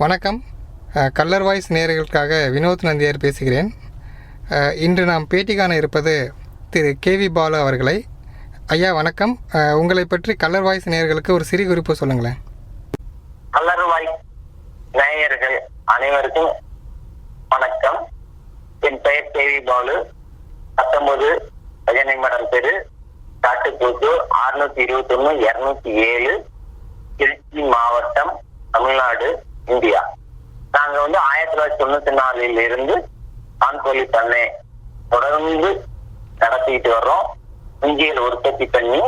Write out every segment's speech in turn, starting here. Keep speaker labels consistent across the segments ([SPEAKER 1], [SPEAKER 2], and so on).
[SPEAKER 1] வணக்கம். கல்லர் வாய்ஸ் நேயர்களுக்காக வினோத் நந்தியார் பேசுகிறேன். இன்று நாம் பேட்டி காண இருப்பது திரு கேவி பாலு அவர்களை. ஐயா வணக்கம். உங்களை பற்றி கல்லர் வாய்ஸ் நேயர்களுக்கு ஒரு சிறு குறிப்பு சொல்லுங்களேன்.
[SPEAKER 2] கல்லறுவாய் நேயர்கள் அனைவருக்கும் வணக்கம். என் பெயர் தேவி பாலு. பத்தொன்பது பஜனை மடம் தெரு காட்டுக்கூத்து அறுநூத்தி இருபத்தி ஒண்ணு இருநூத்தி ஏழு திருச்சி மாவட்டம் தமிழ்நாடு. இந்தியா. நாங்க வந்து ஆயிரத்தி தொள்ளாயிரத்தி தொண்ணூத்தி நாலுல இருந்து ஆண்கோழி பண்ணை தொடர்ந்து நடத்திட்டு வர்றோம். குஞ்சுகளை உற்பத்தி பண்ணி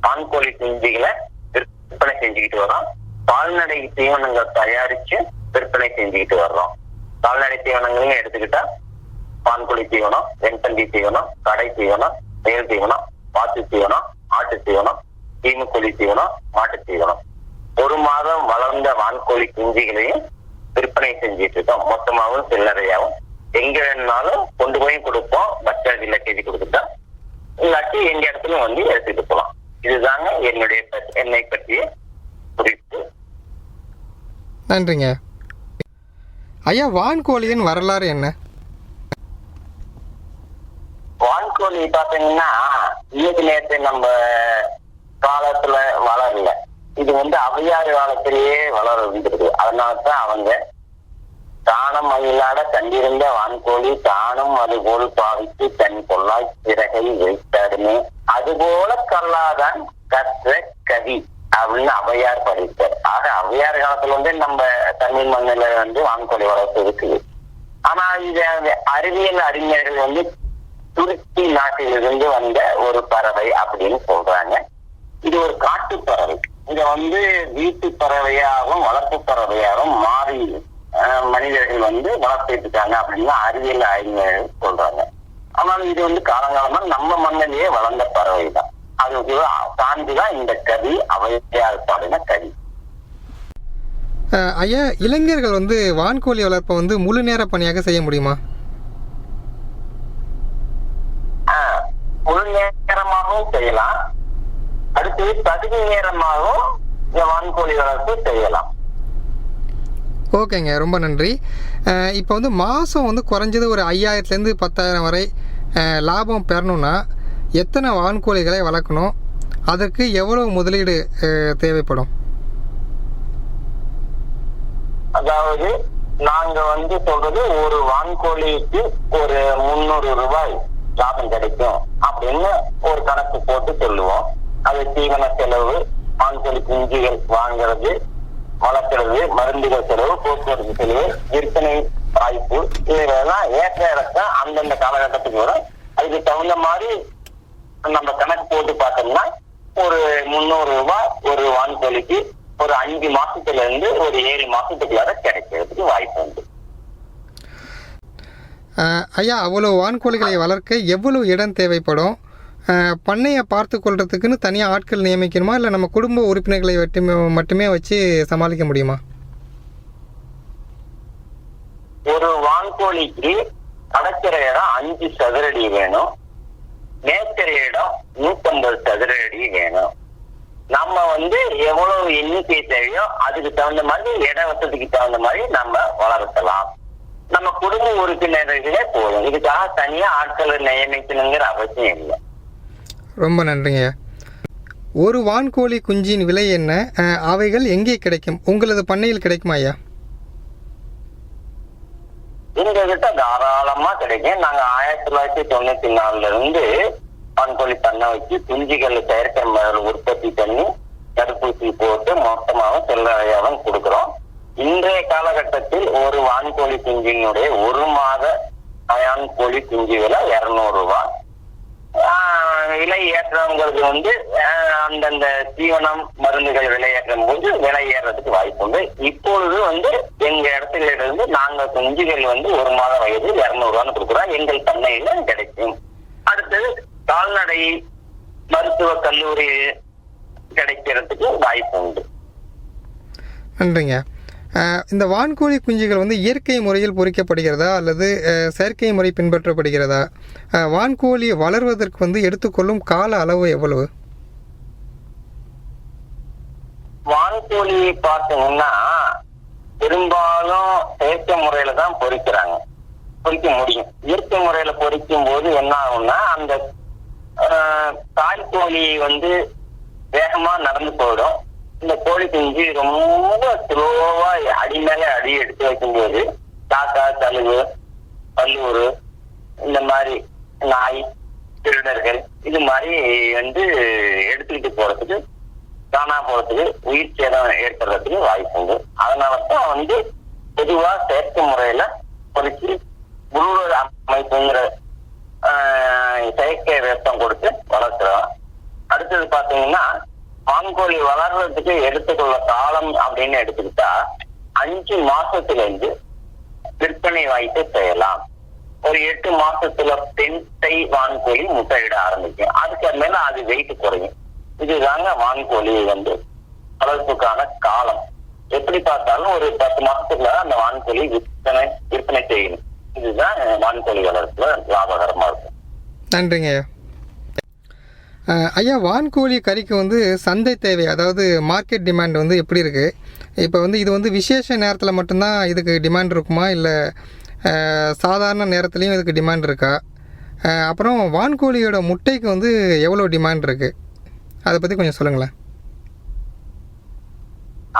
[SPEAKER 2] ஆண்கோழி குஞ்சிகளை விற்பனை செஞ்சுக்கிட்டு வர்றோம். கால்நடை தீவனங்கள் தயாரிச்சு விற்பனை செஞ்சுக்கிட்டு வர்றோம். கால்நடை தீவனங்களையும் எடுத்துக்கிட்டா பான்கோழி தீவனம் வெண்பண்டி தீவனம் கடை தீவனம் மேல் தீவனம் பாத்து தீவனம் ஆட்டு தீவனம் தீமுக்கொழி தீவனம் மாட்டு தீவனம். ஒரு மாதம் வளர்ந்த வான்கோழி குஞ்சுகளையும் விற்பனை செஞ்சுட்டு இருக்கோம். மொத்தமாகவும் சில்லறையாகவும். எங்க வேணும்னாலும் கொண்டு போய் கொடுப்போம். பஸ் சார்ஜ் லக்கேஜ் கொடுத்துட்டா இல்லாட்டி எங்க இடத்துல வந்து எடுத்துட்டு போலாம் இதுதாங்க என்னுடைய என்னை பற்றிய குறிப்பு.
[SPEAKER 1] நன்றிங்க. ஐயா வான்கோழியின் வரலாறு என்ன?
[SPEAKER 2] வான்கோழி பாத்தீங்கன்னா இன்னைக்கு நேற்று நம்ம காலத்துல வளரல. இது வந்து அவையாறு காலத்திலேயே வளர வந்துருக்கு அதனாலதான் அவங்க தானம் மயிலாட கண்டிருந்த வான்கோழி தானும் அது போல் பாவித்து தன் கொள்ளாய் சிறகை வைத்தாருமே அதுபோல கல்லாதான் கற்ற கவி அப்படின்னு அவையார் படித்தார். ஆக அவையார் காலத்துல வந்து நம்ம தமிழ் மண்ணில வந்து வான்கோழி வளர்ப்பு இருக்குது. ஆனா இது அறிவியல் அறிஞர்கள் வந்து துருக்கி நாட்டிலிருந்து வந்த ஒரு பறவை அப்படின்னு சொல்றாங்க. இது ஒரு காட்டு இத வந்து வீட்டு பறவையாகவும் வளர்ப்பு பறவையாகவும் மாறி மனிதர்கள் வந்து வளர்த்துட்டு இருக்காங்க அப்படின்னு அறிவியல் அறிஞர்கள் சொல்றாங்க. ஆனால் இது வந்து காலங்காலமா நம்ம மண்ணிலேயே வளர்ந்த பறவை தான் அதுக்கு சான்றுதான் இந்த கவி அவையார் பாடின கவி
[SPEAKER 1] ஐயா இளைஞர்கள் வந்து வான்கோழி வளர்ப்பை வந்து முழு நேர பணியாக செய்ய முடியுமா?
[SPEAKER 2] ஆஹ், முழு நேரமாகவும் செய்யலாம். அடுத்தது பகுதி நேரமாகவும் இந்த வான்கோழி வளர்ப்பு செய்யலாம்.
[SPEAKER 1] ஓகேங்க ரொம்ப நன்றி. இப்போ வந்து மாதம் வந்து குறைஞ்சது ஒரு ஐயாயிரத்துலேருந்து பத்தாயிரம் வரை லாபம் பெறணும்னா எத்தனை வான்கோழிகளை வளர்க்கணும்? அதற்கு எவ்வளவு முதலீடு தேவைப்படும்?
[SPEAKER 2] அதாவது நாங்க வந்து சொல்றது ஒரு வான்கோழிக்கு ஒரு முந்நூறு ரூபாய் லாபம் கிடைக்கும் அப்படின்னு ஒரு கணக்கு போட்டு சொல்லுவோம். அது தீவன செலவு வான்கோழி குஞ்சுகள் வாங்குறது வளர்க்கிறது மருந்துகள் செலவு போக்குவரத்து செலவு விற்பனை வாய்ப்பு இதெல்லாம் ஏற்ற இடத்த அந்தந்த காலகட்டத்துக்கு வரும். அதுக்கு தகுந்த மாதிரி நம்ம கணக்கு போட்டு பார்த்தோம்னா ஒரு முந்நூறு ரூபாய் ஒரு வான்கோழிக்கு ஒரு அஞ்சு மாசத்துல இருந்து ஒரு ஏழு மாசத்துக்குள்ளார கிடைக்கிறதுக்கு வாய்ப்பு உண்டு.
[SPEAKER 1] ஐயா அவ்வளவு வான்கோழிகளை வளர்க்க எவ்வளவு இடம் தேவைப்படும்? பண்ணையை பார்த்து கொள்றதுக்குன்னு தனியாக ஆட்கள் நியமிக்கணுமா? இல்லை நம்ம குடும்ப உறுப்பினர்களை மட்டுமே மட்டுமே வச்சு சமாளிக்க முடியுமா?
[SPEAKER 2] ஒரு வான்கோழிக்கு கடற்கரை இடம் அஞ்சு சதுரடி வேணும். மேற்கரை இடம் நூத்தம்பது சதுரடி வேணும். நம்ம வந்து எவ்வளவு எண்ணிக்கை தேவையோ அதுக்கு தகுந்த மாதிரி இட வசதிக்கு தகுந்த மாதிரி நம்ம வளர்த்தலாம் நம்ம குடும்ப உறுப்பினர்களே போதும். இதுக்காக தனியா ஆட்களை நியமிக்கணுங்கிற அவசியம் இல்லை.
[SPEAKER 1] ரொம்ப நன்றிங்க. ஒரு வான்கோழி குஞ்சின் விலை என்ன? அவைகள் எங்கே கிடைக்கும்? உங்களது பண்ணையில் கிடைக்குமா ஐயா?
[SPEAKER 2] எங்க கிட்ட தாராளமா கிடைக்கும். நாங்க ஆயிரத்தி தொள்ளாயிரத்தி தொண்ணூத்தி நாலுல இருந்து வான்கோழி பண்ணை வச்சு குஞ்சுகள் செயற்கை உற்பத்தி பண்ணி தடுப்பூசி போட்டு மொத்தமாகவும் சில்லறையாகவும் கொடுக்குறோம். இன்றைய காலகட்டத்தில் ஒரு வான்கோழி குஞ்சினுடைய ஒரு மாத கோழி குஞ்சு விலை இருநூறு ரூபாய். விலை ஏற்றங்கிறது வந்து ஆஹ் அந்தந்த தீவனம் மருந்துகள் விலையேற்றும் போது விலை ஏறதுக்கு வாய்ப்பு உண்டு. இப்பொழுது வந்து எங்க இடத்துல இருந்து நாங்க குஞ்சுகள் வந்து ஒரு மாத வயது இருநூறு ரூபான்னு கொடுக்குறோம். எங்கள் பண்ணையில கிடைக்கும். அடுத்தது கால்நடை மருத்துவ கல்லூரி கிடைக்கிறதுக்கு வாய்ப்பு உண்டு.
[SPEAKER 1] நன்றிங்க. இந்த வான்கோழி குஞ்சுகள் வந்து இயற்கை முறையில் பொறிக்கப்படுகிறதா அல்லது செயற்கை முறை பின்பற்றப்படுகிறதா? வான்கோழி வளர்வதற்கு வந்து எடுத்துக்கொள்ளும் கால அளவு எவ்வளவு?
[SPEAKER 2] வான்கோழி பார்த்தீங்கன்னா பெரும்பாலும் செயற்கை முறையில தான் பொறிக்கிறாங்க. பொறிக்க முடியும். இயற்கை முறையில பொறிக்கும் போது என்ன ஆகும்னா அந்த தாய்கோழி வந்து வேகமா நடந்து போயிடும். இந்த கோழி குஞ்சு ரொம்ப ஸ்லோவா அடி மேல அடி எடுத்து வைக்கும்போது காக்கா தழுவு பல்லூர் இந்த மாதிரி நாய் திருடர்கள் இது மாதிரி வந்து எடுத்துக்கிட்டு போறதுக்கு காணா போறதுக்கு உயிர் சேதம் ஏற்படுறதுக்கு வாய்ப்பு உண்டு. அதனால தான் வந்து பொதுவா செயற்கை முறையில பொறிச்சு உள்ளூர் அமைப்புங்கிற செயற்கை வேப்பம் கொடுத்து வளர்க்கிறோம். அடுத்தது பாத்தீங்கன்னா வான்கோழி வளர்றதுக்கு எடுத்துக்கொள்ள காலம் அப்படின்னு எடுத்துக்கிட்டா அஞ்சு மாசத்துல இருந்து விற்பனை வாய்ப்பு செய்யலாம் ஒரு எட்டு மாசத்துல பெண் வான்கோழி முட்டையிட ஆரம்பிக்கும். அதுக்கு மேல அது வெயிட் குறையும். இதுதாங்க வான்கோழி வந்து வளர்ப்புக்கான காலம். எப்படி பார்த்தாலும் ஒரு பத்து மாசத்துக்குள்ள அந்த வான்கோழி விற்பனை விற்பனை செய்யணும் இதுதான் வான்கோழி வளர்ப்புல லாபகரமா இருக்கும்.
[SPEAKER 1] நன்றிங்க ஐயா வான்கோழி கறிக்கு வந்து சந்தை தேவை அதாவது மார்க்கெட் டிமாண்ட் வந்து எப்படி இருக்குது இப்போ வந்து இது வந்து விசேஷ நேரத்தில் மட்டும்தான் இதுக்கு டிமாண்ட் இருக்குமா? இல்லை சாதாரண நேரத்துலையும் இதுக்கு டிமாண்ட் இருக்கா? அப்புறம் வான்கோழியோட முட்டைக்கு வந்து எவ்வளோ டிமாண்ட் இருக்குது அதை பற்றி கொஞ்சம் சொல்லுங்களேன்.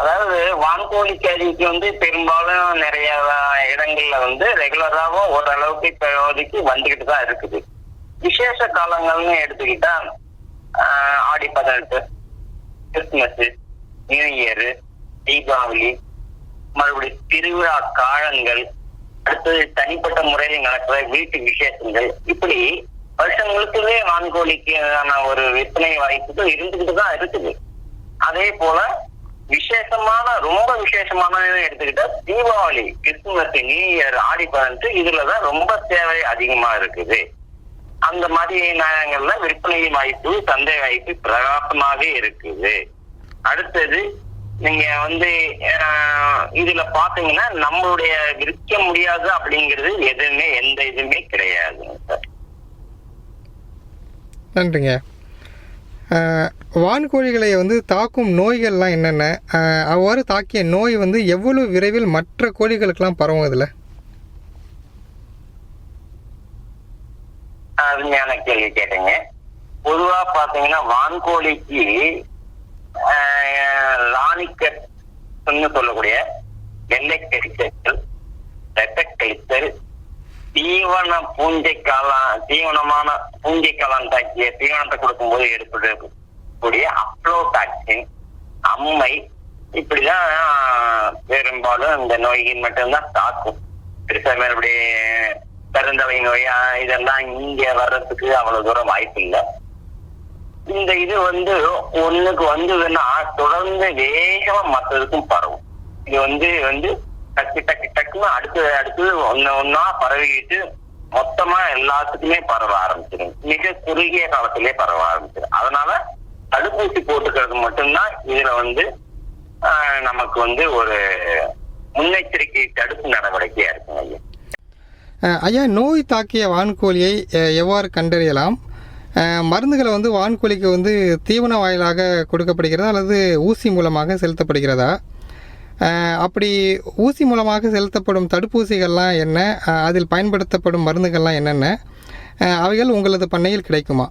[SPEAKER 2] அதாவது வான்கோழி கறிக்கு வந்து பெரும்பாலும் நிறைய இடங்கள்ல வந்து ரெகுலராகவும் ஓரளவுக்கு இப்போதைக்கு வந்துகிட்டு தான் இருக்குது. விசேஷ காலங்கள்னு எடுத்துக்கிட்டா ஆடி பதினெட்டு கிறிஸ்துமஸ் நியூ இயரு தீபாவளி மறுபடியும் திருவிழா காலங்கள் அடுத்தது தனிப்பட்ட முறையில் நடக்கிற வீட்டு விசேஷங்கள். இப்படி வருஷங்களுக்குமே வான்கோழிக்கான ஒரு விற்பனை வாய்ப்புகள் இருந்துகிட்டு தான் இருக்குது. அதே போல விசேஷமான ரொம்ப விசேஷமான எடுத்துக்கிட்டா தீபாவளி கிறிஸ்துமஸ் நியூ இயர் ஆடி பதினெட்டு இதுலதான் ரொம்ப தேவை அதிகமா இருக்குது. அந்த மாதிரி நாயகங்கள்ல விற்பனை வாய்ப்பு சந்தை வாய்ப்பு பிரகாசமாக இருக்குது. அடுத்தது நீங்க வந்து இதுல பாத்தீங்கன்னா நம்மளுடைய விற்க முடியாது அப்படிங்கிறது எதுவுமே எந்த இதுவுமே கிடையாதுங்க சார்
[SPEAKER 1] நன்றிங்க வான்கோழிகளை வந்து தாக்கும் நோய்கள்லாம் என்னென்ன? அவ்வாறு தாக்கிய நோய் வந்து எவ்வளவு விரைவில் மற்ற கோழிகளுக்கெல்லாம் பரவும் இதில்?
[SPEAKER 2] அருமையான கேள்வி கேட்டீங்க. பொதுவா பாத்தீங்கன்னா வான்கோழிக்கு லானிக்கட் சொல்லக்கூடிய வெள்ளை கழித்தல் ரத்த கழித்தல் தீவன பூஞ்சை காலம் தீவனமான பூஞ்சை காலம் தாக்கிய தீவனத்தை கொடுக்கும்போது ஏற்படக்கூடிய அப்ளோடாக்சின் அம்மை இப்படிதான் பெரும்பாலும் இந்த நோய்கள் மட்டும்தான் தாக்கும். பெருசா மறுபடியும் பிறந்தவங்க இதெல்லாம் இங்க வர்றதுக்கு அவ்வளவு தூரம் வாய்ப்பு இல்லை இந்த இது வந்து ஒண்ணுக்கு வந்ததுன்னா தொடர்ந்து வேகமா மற்றதுக்கும் பரவும். இது வந்து வந்து டக்கு டக்கு டக்குன்னு அடுத்து அடுத்து ஒன்னு ஒன்னா பரவிக்கிட்டு மொத்தமா எல்லாத்துக்குமே பரவ ஆரம்பிச்சிடும். மிக குறுகிய காலத்திலே பரவ ஆரம்பிச்சிடும். அதனால தடுப்பூசி போட்டுக்கிறது மட்டும்தான் இதுல வந்து நமக்கு வந்து ஒரு முன்னெச்சரிக்கை தடுப்பு நடவடிக்கையா இருக்கும் ஐயா.
[SPEAKER 1] ஐயா நோய் தாக்கிய வான்கோழியை எவ்வாறு கண்டறியலாம்? மருந்துகளை வந்து வான்கோழிக்கு வந்து தீவன வாயிலாக கொடுக்கப்படுகிறதா அல்லது ஊசி மூலமாக செலுத்தப்படுகிறதா? அப்படி ஊசி மூலமாக செலுத்தப்படும் தடுப்பூசிகள்லாம் என்ன? அதில் பயன்படுத்தப்படும் மருந்துகள்லாம் என்னென்ன? அவைகள் உங்களது பண்ணையில் கிடைக்குமா?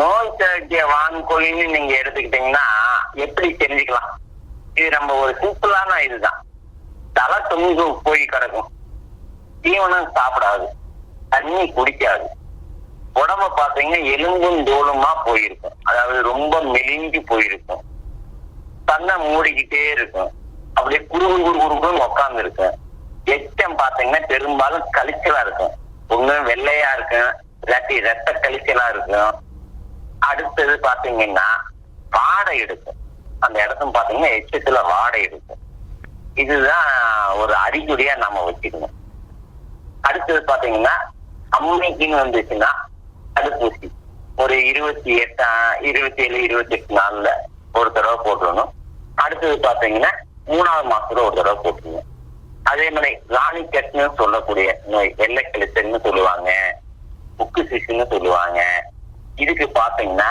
[SPEAKER 2] நோய் தாக்கிய வான்கோழின்னு நீங்க எடுத்துக்கிட்டீங்கன்னா எப்படி தெரிஞ்சுக்கலாம்? இது நம்ம ஒரு சிம்பிளான இதுதான். தலை தொங்கு போய் கிடக்கும். தீவனம் சாப்பிடாது. தண்ணி குடிக்காது. உடம்ப பாத்தீங்கன்னா எலும்பும் தோலுமா போயிருக்கும். அதாவது ரொம்ப மெலிஞ்சு போயிருக்கும். தன்னை மூடிக்கிட்டே இருக்கும். அப்படியே குறு குறு குறு குறுன்னு உட்கார்ந்து இருக்கும் எச்சம் பாத்தீங்கன்னா பெரும்பாலும் கழிச்சலா இருக்கும். ஒண்ணு வெள்ளையா இருக்கும். இல்லாட்டி ரத்த கழிச்சலா இருக்கும். அடுத்தது பாத்தீங்கன்னா வாடை எடுக்கும். அந்த இடத்துல பாத்தீங்கன்னா எச்சத்துல வாடை எடுக்கும். இதுதான் ஒரு அறிகுறியா நம்ம வச்சுக்கணும். அடுத்தது பாத்தீங்கன்னா அம்மைக்குன்னு வந்துச்சுன்னா தடுப்பூசி. ஒரு இருபத்தி எட்டா இருபத்தி ஏழு இருபத்தி எட்டு நாள்ல ஒரு தடவை போட்டுடணும் அடுத்தது பாத்தீங்கன்னா மூணாவது மாசத்துல ஒரு தடவை போட்டுருங்க அதே மாதிரி ராணி ராணிக்கட்னு சொல்லக்கூடிய நோய் வெள்ளை கழிச்சல்னு சொல்லுவாங்க புக்கு சிசுன்னு சொல்லுவாங்க. இதுக்கு பாத்தீங்கன்னா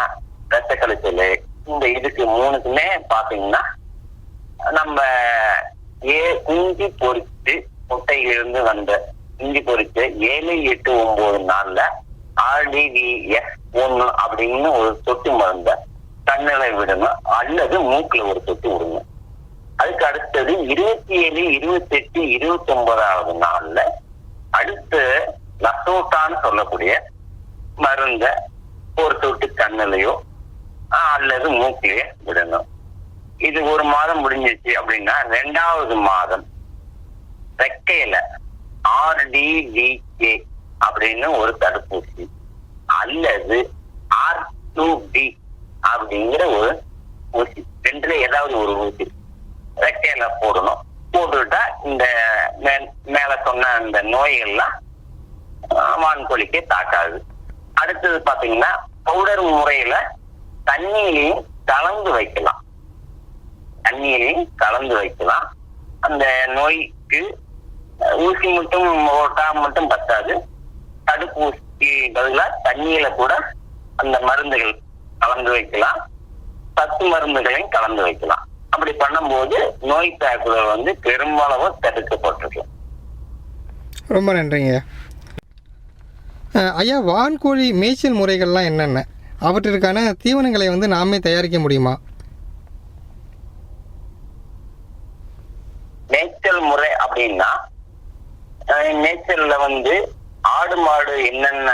[SPEAKER 2] ரத்த கழிச்சல் இந்த இதுக்கு மூணுக்குமே பாத்தீங்கன்னா நம்ம ஏ குஞ்சு பொறித்து முட்டையிலிருந்து வந்த குஞ்சு பொறித்து ஏழு எட்டு ஒன்பது நாள்ல ஆர்டிவிஎஸ் ஒன்னு அப்படின்னு ஒரு தொட்டு மருந்த கண்ணலை விடணும் அல்லது மூக்குல ஒரு தொட்டு விடுங்க அதுக்கு அடுத்தது இருபத்தி ஏழு இருபத்தி எட்டு இருபத்தி ஒன்பதாவது நாள்ல அடுத்து லசோட்டான்னு சொல்லக்கூடிய மருந்த ஒரு தொட்டு கண்ணிலையோ அல்லது மூக்கிலேயே விடணும். இது ஒரு மாதம் முடிஞ்சிச்சு அப்படின்னா ரெண்டாவது மாதம் ரெக்கையில ஆர்டிடிகே அப்படின்னு ஒரு தடுப்பூசி அல்லது ஆர் டூ பி அப்படிங்கிற ஒரு ஊசி. ரெண்டுல ஏதாவது ஒரு ஊசி ரெக்கையில போடணும். போட்டுட்டா இந்த மே- மேல சொன்ன அந்த நோய்கள்லாம் வான்கோழிக்கே தாக்காது. அடுத்தது பாத்தீங்கன்னா பவுடர் முறையில தண்ணியிலையும் கலந்து வைக்கலாம். தண்ணியிலையும் கலந்து வைக்கலாம். அந்த நோய்க்கு ஊசி மட்டும் ஓட்டா மட்டும் பத்தாது. தடுப்பூசிக்கு பதிலா தண்ணியில கூட அந்த மருந்துகள் கலந்து வைக்கலாம். சத்து மருந்துகளையும் கலந்து வைக்கலாம். அப்படி பண்ணும்போது நோய் தாக்குதல் வந்து பெருமளவு தடுக்கப்பட்டிருக்கு
[SPEAKER 1] ரொம்ப நன்றிங்க. அஹ், ஐயா வான்கோழி மேய்ச்சல் முறைகள்லாம் என்னென்ன? அவற்றிற்கான தீவனங்களை வந்து நாமே தயாரிக்க முடியுமா?
[SPEAKER 2] மேய்ச்சல் முறை அப்படின்னா மேய்ச்சல்ல வந்து ஆடு மாடு என்னென்ன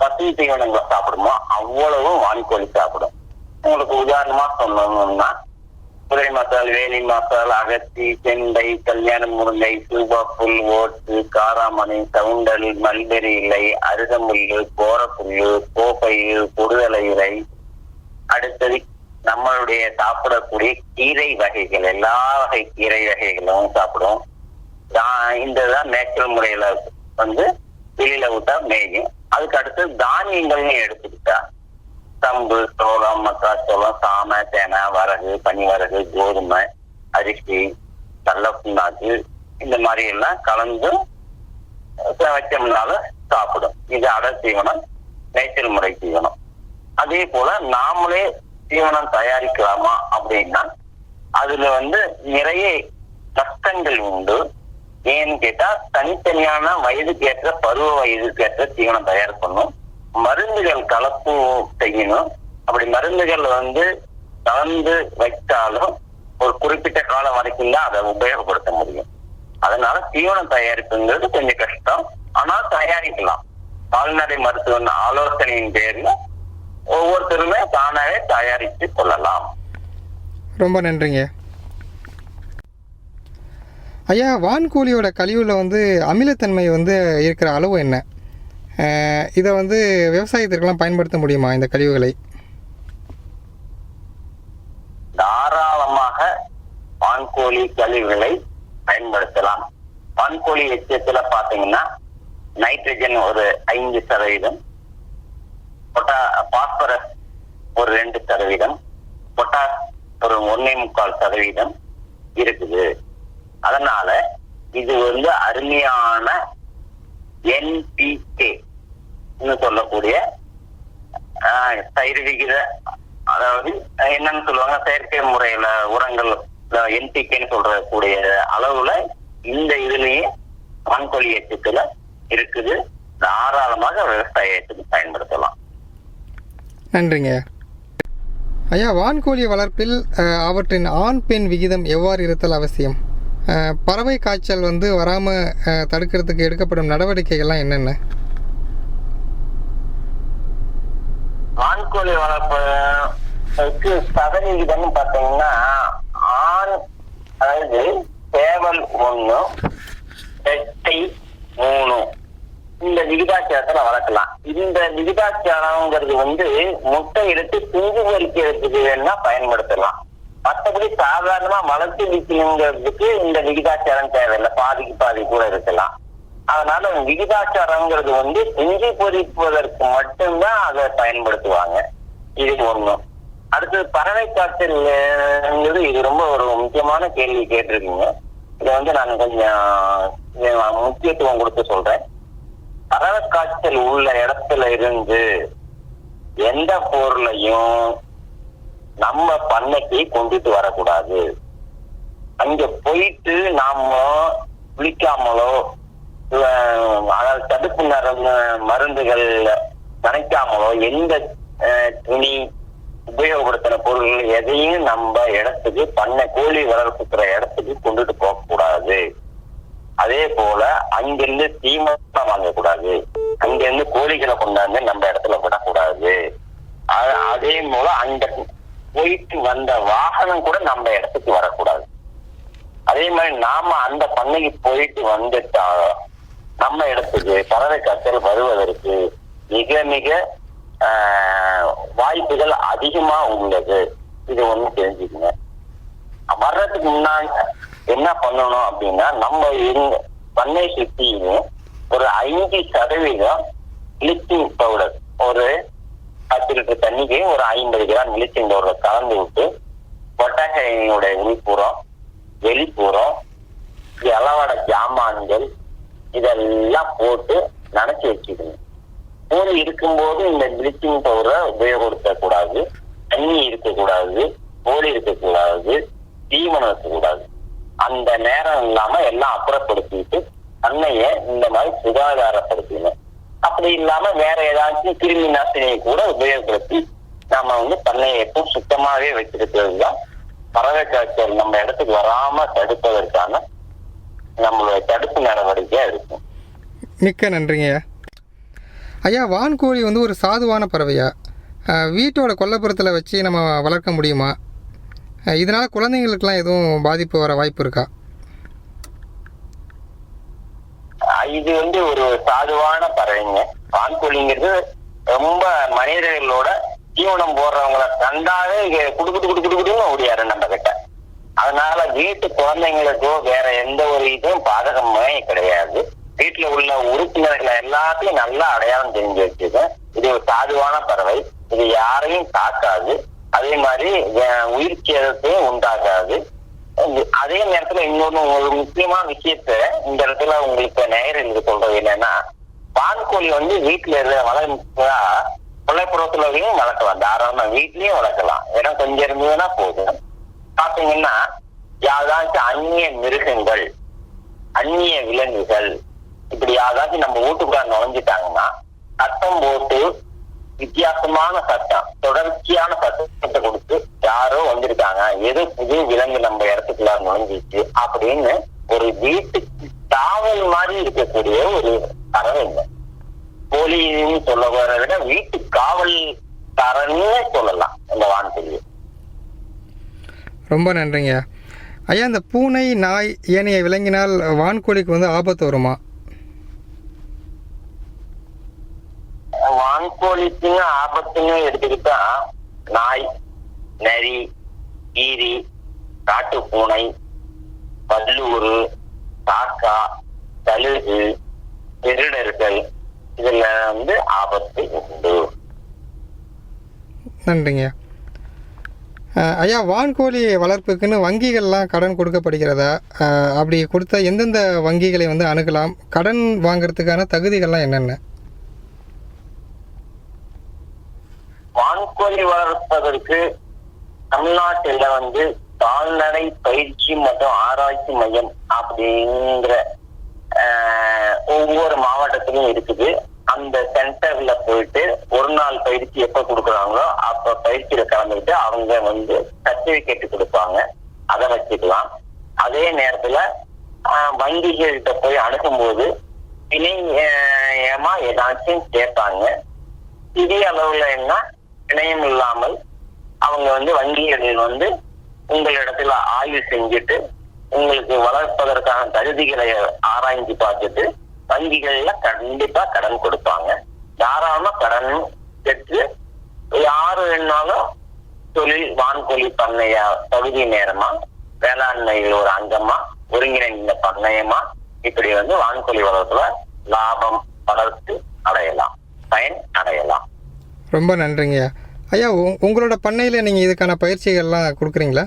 [SPEAKER 2] பசு தீவனங்களை சாப்பிடுமோ அவ்வளவும் வான்கோழி சாப்பிடும். உங்களுக்கு உதாரணமா சொல்லணும்னா புதை மசால் வேலி மசால் அகத்தி செண்டை கல்யாண முருங்கை சூபா புல் ஓட்டு காராமணி சவுண்டல் மல்பெரி இலை அருகமுள்ளு கோரப்புல்லு கோப்பையு குடுதலை இலை அடுத்தது நம்மளுடைய சாப்பிடக்கூடிய கீரை வகைகள் எல்லா வகை கீரை வகைகளும் சாப்பிடும். தா- இந்த தான் நேச்சுரல் முறையில வந்து வெளியில விட்டா மேயும் அதுக்கு அடுத்து தானியங்கள்னு எடுத்துக்கிட்டா கம்பு சோளம் மக்காச்சோளம் சாமை தேனை வரகு பனிவரகு கோதுமை அரிசி கடலப்புண்ணாக்கு இந்த மாதிரி எல்லாம் கலந்து அஹ் சாப்பிடும். இது அடை தீவனம் நேச்சர் முறை தீவனம் அதே போல நாமளே தீவனம் தயாரிக்கலாமா அப்படின்னா அதுல வந்து நிறைய கஷ்டங்கள் உண்டு. ஏன்னு கேட்டா தனித்தனியான வயதுக்கு ஏற்ற பருவ வயதுக்கு ஏற்ற தீவனம் தயார் பண்ணும். மருந்துகள் கலப்பு செய்யணும். அப்படி மருந்துகள் வந்து கலந்து வைத்தாலும் ஒரு குறிப்பிட்ட காலம் வரைக்கும் தான் அதை உபயோகப்படுத்த முடியும். அதனால தீவனம் தயாரிப்புங்கிறது கொஞ்சம் கஷ்டம். ஆனா தயாரிக்கலாம். கால்நடை மருத்துவ ஆலோசனையின் பேர்ல ஒவ்வொருத்தருமே தானாவே தயாரித்து கொள்ளலாம்.
[SPEAKER 1] ரொம்ப நன்றிங்க. ஐயா வான்கோழியோட கழிவுல வந்து அமிலத்தன்மை வந்து இருக்கிற அளவு என்ன? இதை வந்து விவசாயத்திற்கெல்லாம் பயன்படுத்த முடியுமா இந்த கழிவுகளை?
[SPEAKER 2] தாராளமாக வான்கோழி கழிவுகளை பயன்படுத்தலாம். வான்கோழி எச்சத்துல பாத்தீங்கன்னா நைட்ரஜன் ஒரு ஐந்து சதவீதம் பொட்டா பாஸ்பரஸ் ஒரு ரெண்டு சதவீதம் பொட்டாஸ் ஒரு ஒன்னே முக்கால் சதவீதம் இருக்குது. அதனால இது வந்து அருமையான என்பிகே சொல்லக்கூடிய ஆஹ், விகித அதாவது என்னன்னு சொல்லுவாங்க செயற்கை முறையில உரங்கள் என்பிகேன்னு சொல்றக்கூடிய அளவுல இந்த இதுலயே வான்கோழி எச்சத்துல இருக்குது. தாராளமாக விவசாயத்துக்கு பயன்படுத்தலாம்.
[SPEAKER 1] நன்றிங்க. ஐயா வான்கோழி வளர்ப்பில் அவற்றின் ஆண் பெண் விகிதம் எவ்வாறு இருத்தல் அவசியம்? பறவை காய்ச்சல் வந்து வராமல் தடுக்கிறதுக்கு எடுக்கப்படும் நடவடிக்கைகள்லாம் என்னென்ன?
[SPEAKER 2] வான்கோழி வளர்ப்புக்கு சதவிகிதம்னு பார்த்தீங்கன்னா ஆண் அதாவது சேவல் ஒன்று பெட்டை மூணு. இந்த விகிதாச்சாரத்துல வளர்க்கலாம். இந்த விகிதாச்சாரங்கிறது வந்து முட்டை எடுத்து குஞ்சு பொறிக்கிறதுக்கு வேணா பயன்படுத்தலாம். மற்றபடி சாதாரணமா வளர்த்து விற்கணுங்கிறதுக்கு இந்த விகிதாச்சாரம் தேவையில்லை. பாதிக்கு பாதி கூட இருக்கலாம். அதனால விகிதாச்சாரங்கிறது வந்து குஞ்சு பொறிப்பதற்கு மட்டும்தான் அதை பயன்படுத்துவாங்க. இது ஒண்ணும் அடுத்தது பறவை காய்ச்சல்ங்கிறது இது ரொம்ப ஒரு முக்கியமான கேள்வி கேட்டிருக்கீங்க. இதை வந்து நான் கொஞ்சம் முக்கியத்துவம் கொடுத்து சொல்றேன். பறவை காய்ச்சல் உள்ள இடத்துல இருந்து எந்த பொருளையும் நம்ம பண்ணைக்கு கொண்டுட்டு வரக்கூடாது. அங்க போயிட்டு நாம குளிக்காமலோ அதாவது தடுப்பு நரம் மருந்துகள் நினைக்காமலோ எந்த துணி உபயோகப்படுத்தின பொருள்கள் எதையும் நம்ம இடத்துக்கு பண்ணை கோழி வளர்ப்புக்கிற இடத்துக்கு கொண்டுட்டு போக கூடாது அதே போல அங்கிருந்து தீவனம் வாங்கக்கூடாது. அங்கிருந்து கோழிகளை கொண்டாந்து நம்ம இடத்துல விடக்கூடாது. அதே போல அங்க போயிட்டு வந்த வாகனம் கூட நம்ம இடத்துக்கு வரக்கூடாது. அதே மாதிரி நாம அந்த பண்ணைக்கு போயிட்டு வந்துட்டா நம்ம இடத்துக்கு பறவை காய்ச்சல் வருவதற்கு மிக மிக வாய்ப்புகள் அதிகமா உள்ளது. இது ஒண்ணு தெரிஞ்சுக்கங்க. வர்றதுக்கு முன்னாடி என்ன பண்ணணும் அப்படின்னா நம்ம இந்த பண்ணை சுத்தியும் ஒரு ஐந்து சதவீதம் ப்ளீச்சிங் பவுடர். ஒரு பத்து லிட்டர் தண்ணிக்கு ஒரு ஐம்பது கிராம் ப்ளீச்சிங் பவுடர் கலந்து விட்டு கொட்டகையினுடைய உள்புறம் வெளிப்புறம் இளவட ஜாமான்கள் இதெல்லாம் போட்டு நினைச்சு வச்சுக்கணும். கோழி இருக்கும்போது இந்த ப்ளீச்சிங் பவுடரை உபயோகப்படுத்த கூடாது தண்ணி இருக்கக்கூடாது கோழி இருக்கக்கூடாது தீவனம் இருக்கக்கூடாது. அந்த நேரம் இல்லாம எல்லாம் அப்புறப்படுத்திட்டு பண்ணைய இந்த மாதிரி சுகாதாரப்படுத்தணும் அப்படி இல்லாம வேற ஏதாச்சும் கிருமி நாசினியை கூட உபயோகப்படுத்தி நாம வந்து பண்ணையை எப்பவும் சுத்தமாவே வச்சிருக்கிறது தான் பறவை காய்ச்சல் நம்ம இடத்துக்கு வராம தடுப்பதற்கான நம்மளுடைய தடுப்பு நடவடிக்கையா இருக்கும்.
[SPEAKER 1] மிக்க நன்றிங்கய்யா ஐயா வான்கோழி வந்து ஒரு சாதுவான பறவையா? வீட்டோட கொல்லப்புறத்துல வச்சு நம்ம வளர்க்க முடியுமா? இதனால் குழந்தைங்களுக்குலாம் எதுவும் பாதிப்பு வர வாய்ப்பு இருக்கா?
[SPEAKER 2] இது வந்து ஒரு சாதுவான பறவைங்க. வான்கோழிங்கிறது ரொம்ப மனிதர்களோட தீவனம் போடுறவங்கள கண்டாவே இங்க குடு குடு ஓடியாரு நம்ம கிட்ட அதனால வீட்டு குழந்தைங்களுக்கோ வேற எந்த ஒரு இதுவும் பாதகமே கிடையாது. வீட்டுல உள்ள உறுப்பினர்களை எல்லாத்தையும் நல்லா அடையாளம் தெரிஞ்சு வச்சுக்க இது ஒரு சாதுவான பறவை. இது யாரையும் தாக்காது. அதே மாதிரி உயிர் சேதத்தையும் உண்டாகாது. அதே நேரத்துல இன்னொன்னு ஒரு முக்கியமான விஷயத்த இந்த இடத்துல உங்களுக்கு நேயர்களுக்கு சொல்றது என்னன்னா வான்கோழி வந்து வீட்டுல இருந்த வளர்ந்தா கொல்லைப்புறத்துலயும் வளர்க்கலாம். தாராளமா வீட்லயும் வளர்க்கலாம். இடம் கொஞ்சம் இருந்ததுன்னா போதும். பாத்தீங்கன்னா யாராச்சும் அந்நிய மிருகங்கள் அந்நிய விலங்குகள் இப்படி யாராச்சும் நம்ம வீட்டுக்குள்ள நுழைஞ்சிட்டாங்கன்னா சத்தம் போட்டு வித்தியாசமான சட்டம் தொடர்ச்சியான சட்டத்தை கொடுத்து யாரோ வந்திருக்காங்க எது புது விலங்கு நம்ம இடத்துக்குள்ள நுழைஞ்சிச்சு அப்படின்னு ஒரு வீட்டுக்கு காவல் மாதிரி இருக்கக்கூடிய ஒரு பறவைங்க கோழின்னு சொல்ல வர விட வீட்டு காவல் தரன்னு சொல்லலாம் இந்த வான்கோழி
[SPEAKER 1] ரொம்ப நன்றிங்கய்யா ஐயா இந்த பூனை நாய் ஏனைய விலங்கினால் வான்கோழிக்கு வந்து ஆபத்து வருமா?
[SPEAKER 2] வான்கோழிக்குன்னு ஆபத்துன்னு எடுத்துக்கிட்டா நாய் நரி ஈரி காட்டு பூனை பல்லூரு காக்கா கழுகு திருடர்கள் இதுல வந்து ஆபத்து உண்டு.
[SPEAKER 1] நன்றிங்கய்யா ஐயா வான்கோழி வளர்ப்புக்குன்னு வங்கிகள்லாம் கடன் கொடுக்கப்படுகிறதா? அப்படி கொடுத்தா எந்தெந்த வங்கிகளை வந்து அணுகலாம்? கடன் வாங்குறதுக்கான தகுதிகள்லாம் என்னென்ன?
[SPEAKER 2] வான்கோழி வளர்ப்பதற்கு தமிழ்நாட்டில வந்து கால்நடை பயிற்சி மற்றும் ஆராய்ச்சி மையம் அப்படிங்கிற ஆஹ், ஒவ்வொரு மாவட்டத்திலும் இருக்குது. அந்த சென்டர்ல போயிட்டு ஒரு நாள் பயிற்சி எப்ப கொடுக்குறாங்களோ அப்ப பயிற்சியில கலந்துக்கிட்டு அவங்க வந்து சர்டிபிகேட் கொடுப்பாங்க. அதை வச்சுக்கலாம். அதே நேரத்துல ஆஹ், வங்கிகள்கிட்ட போய் அணுகும்போது இணையமா ஏதாச்சும் கேட்பாங்க சிறிய அளவுல என்ன இணையம் இல்லாமல் அவங்க வந்து வங்கிகளில் வந்து உங்களிடத்துல ஆய்வு செஞ்சுட்டு உங்களுக்கு வளர்ப்பதற்கான தகுதிகளை ஆராய்ஞ்சு பார்த்துட்டு வங்கிகள்ல கண்டிப்பா கடன் கொடுப்பாங்க. தாராளமா கடன் பெற்று யாரு வேணாலும் தொழில் வான்கோழி பண்ணைய பகுதி நேரமா வேளாண்மையில் ஒரு அங்கமா ஒருங்கிணைந்த பண்ணையமா இப்படி வந்து வான்கோழி வளர்ப்புல லாபம் வளர்த்து அடையலாம். பயன்
[SPEAKER 1] ரொம்ப நன்றிங்கய்யா ஐயா உ- உங்களோட பண்ணையில் நீங்கள் இதுக்கான பயிற்சிகள்லாம் கொடுக்குறீங்களா?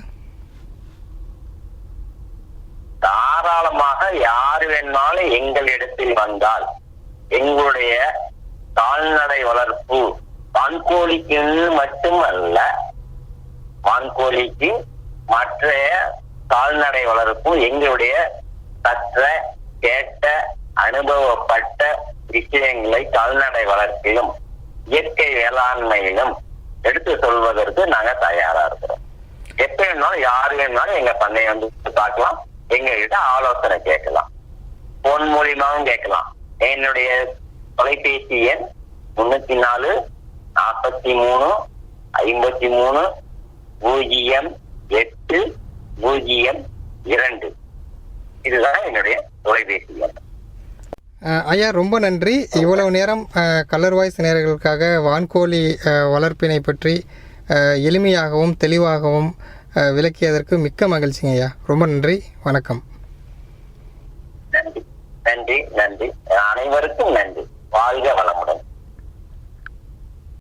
[SPEAKER 2] தாராளமாக யார் வேணாலும் எங்களிடத்தில் வந்தால் எங்களுடைய கால்நடை வளர்ப்பு வான்கோழிக்கு மட்டுமல்ல வான்கோழிக்கு மற்ற கால்நடை வளர்ப்பு எங்களுடைய கற்ற கேட்ட அனுபவப்பட்ட விஷயங்களை கால்நடை வளர்ப்பிலும் இயற்கை வேளாண்மையிலும் எடுத்து சொல்வதற்கு நாங்க தயாரா இருக்கிறோம். எப்ப வேணாலும் யாரு வேணாலும் எங்க பண்ணையை வந்து பார்க்கலாம். எங்க கிட்ட ஆலோசனை கேட்கலாம். போன் மூலியமாவும் கேட்கலாம். என்னுடைய தொலைபேசி எண் முன்னூத்தி நாலு நாற்பத்தி மூணு ஐம்பத்தி மூணு பூஜ்ஜியம் எட்டு பூஜ்ஜியம் இரண்டு. இதுதான் என்னுடைய தொலைபேசி எண்.
[SPEAKER 1] ஐயா ரொம்ப நன்றி. இவ்வளவு நேரம் கலர் வாய்ஸ் நேர்களுக்காக வான்கோழி வளர்ப்பினை பற்றி எளிமையாகவும் தெளிவாகவும் விளக்கியதற்கு மிக்க மகிழ்ச்சிங்க ஐயா. ரொம்ப நன்றி. வணக்கம்.
[SPEAKER 2] நன்றி நன்றி நன்றி. அனைவருக்கும் நன்றி. வாழ்க வளமுடன்.